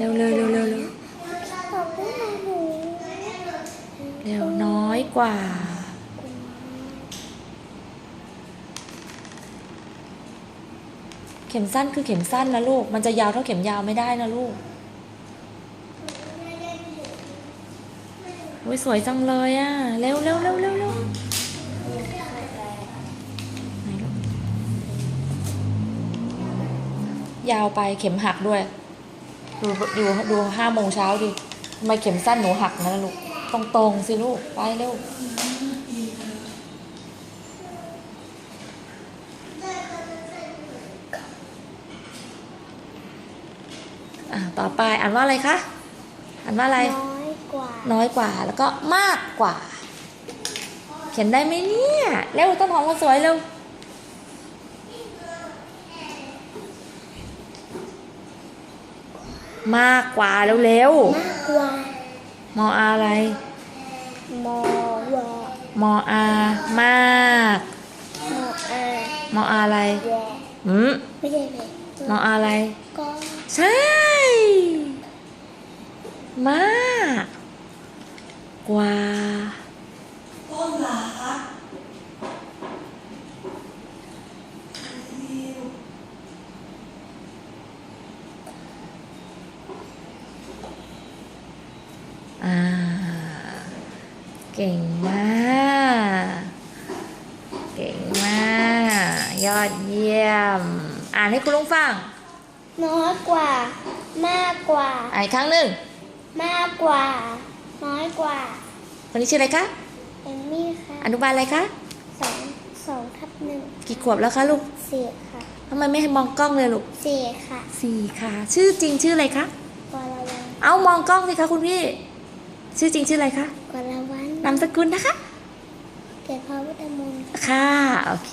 เร็วเร็วเร็วเร็วเร็วขอบคุณนะหนูเร็วน้อยกว่า เข็มสั้นคือเข็มสั้นนะลูก มันจะยาวเท่าเข็มยาวไม่ได้นะลูกโอ้ยสวยจังเลยอะเร็วเร็วเร็วเร็วเร็วไหนลูกยาวไปเข็มหักด้วย ดูดูดูห้าโมงเช้าดิทำไมเข็มสั้นหนูหักงั้นนะลูก ตรงตรงๆสิลูก ไปเร็ว อ่าต่อไปอ่านว่าอะไรคะ อ่านว่าอะไร น้อยกว่า น้อยกว่า แล้วก็มากกว่า เขียนได้ไหมเนี่ย เร็วต้นหอมคนสวยเร็ว มากกว่าเร็วมากกว่าๆมออาอะไร มอวอมออามากมออามออาอะไรวออืมไม่ใช่เลยมออาอะไร ก็ใช่ มาก กว่าอ่า เก่งมาก เก่งมาก ยอดเยี่ยม อ่านให้คุณลุงฟัง น้อยกว่า มากกว่า อ่านอีกครั้งหนึ่ง มากกว่า น้อยกว่า คนนี้ชื่ออะไรคะเอมมี่ค่ะอนุบาลอะไรคะสองสองทับหนึ่งกี่ขวบแล้วคะลูกสี่ค่ะทำไมไม่ให้มองกล้องเลยลูกสี่ค่ะสี่ค่ะ ชื่อจริงชื่ออะไรคะ กวาละวันเอามองกล้องสิคะคุณพี่ ชื่อจริงชื่ออะไรคะ กวาละวัน นามสกุลนะคะ เกิดพระพุทธมนต์ค่ะ โอเค